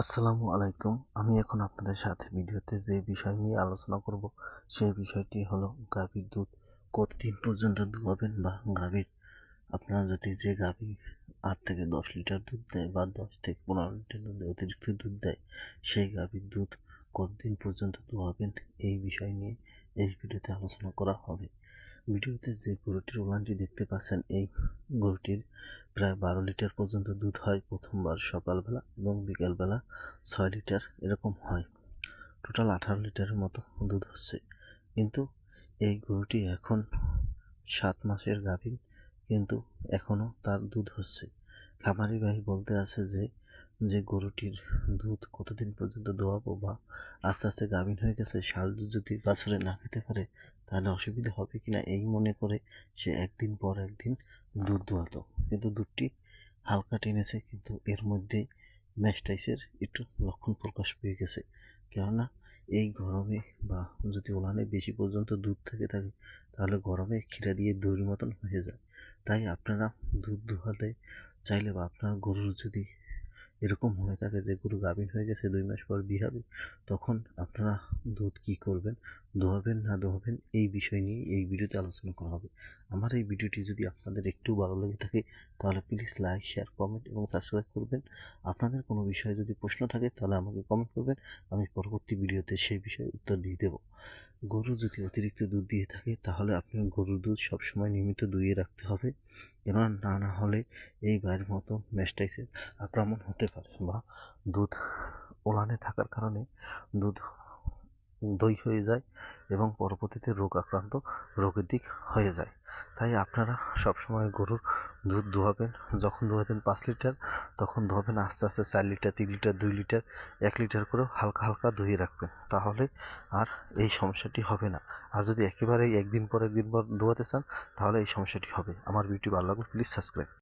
আসসালামু আলাইকুম। আমি এখন আপনাদের সাথে ভিডিওতে যে বিষয় নিয়ে আলোচনা করব, সেই বিষয়টি হলো গাভীর দুধ কতদিন পর্যন্ত দুয়াবেন বা গাভীর, আপনারা যদি যে গাভী আট থেকে দশ লিটার দুধ দেয় বা দশ থেকে পনেরো লিটার দুধ অতিরিক্ত দুধ দেয়, সেই গাভীর দুধ কতদিন পর্যন্ত দোয়াবেন এই বিষয় নিয়ে এই ভিডিওতে আলোচনা করা হবে। ভিডিওতে যে গরুটির ওলানটি দেখতে পাচ্ছেন, এই গরুটির প্রায় বারো লিটার পর্যন্ত দুধ হয় প্রথমবার সকালবেলা এবং বিকালবেলা ছয় লিটার এরকম হয়। টোটাল আঠারো লিটারের মতো দুধ হচ্ছে। কিন্তু এই গরুটি এখন সাত মাসের গাভীন কিন্তু এখনও তার দুধ হচ্ছে। খামারি ভাই বলতে আছে যে যে গরুটির দুধ কতদিন পর্যন্ত দোয়াবো বা আস্তে আস্তে গাভীন হয়ে গেছে, শাল দুধ যদি বাছরে না খেতে পারে তাহলে অসুবিধা হবে কি না এই মনে করে সে একদিন পর একদিন দুধ দোয়াতো কিন্তু দুধটি হালকা টেনেছে, কিন্তু এর মধ্যেই ম্যাস্টাইসের একটু লক্ষণ প্রকাশ পেয়ে গেছে। কেননা এই গরমে বা যদি ওলানে বেশি পর্যন্ত দুধ থেকে থাকে তাহলে গরমে ক্ষীরা দিয়ে দইয়ের মতন হয়ে যায়। তাই আপনারা দুধ দোহাতে চাইলে বা আপনার গরুর যদি এরকম হয়ে থাকে যে গরু গাভীন হয়ে গেছে, দুই মাস পর বিয়ে হবে, তখন আপনারা দুধ কী করবেন, দোহাবেন না দোহাবেন, এই বিষয় নিয়ে এই ভিডিওতে আলোচনা করা হবে। আমার এই ভিডিওটি যদি আপনাদের একটু ভালো লেগে থাকে, তাহলে প্লিজ লাইক শেয়ার কমেন্ট এবং সাবস্ক্রাইব করবেন। আপনাদের কোনো বিষয়ে যদি প্রশ্ন থাকে, তাহলে আমাকে কমেন্ট করবেন, আমি পরবর্তী ভিডিওতে সেই বিষয়ে উত্তর দিয়ে দেবো। গরু যদি অতিরিক্ত দুধ দিয়ে থাকে, তাহলে আপনার গরুর দুধ সবসময় নিয়মিত দুইয়ে রাখতে হবে। কেননা না না হলে এই বাইরের মতো মেস্টাইসের আক্রমণ হতে পারে বা দুধ ওলানে থাকার কারণে দুধ দই হয়ে যায় এবং পরবর্তীতে রোগ আক্রান্ত রোগের দিক হয়ে যায়। তাই আপনারা সবসময় গরুর দুধ দোয়াবেন যখন দোয়াবেন পাঁচ লিটার, তখন ধোয়াবেন আস্তে আস্তে চার লিটার, তিন লিটার, দুই লিটার, এক লিটার করেও হালকা হালকা ধুয়ে রাখবেন। তাহলে আর এই সমস্যাটি হবে না। আর যদি একেবারেই একদিন পর একদিন পর দোয়াতে চান, তাহলে এই সমস্যাটি হবে। আমার ভিডিও ভালো লাগলে প্লিজ সাবস্ক্রাইব।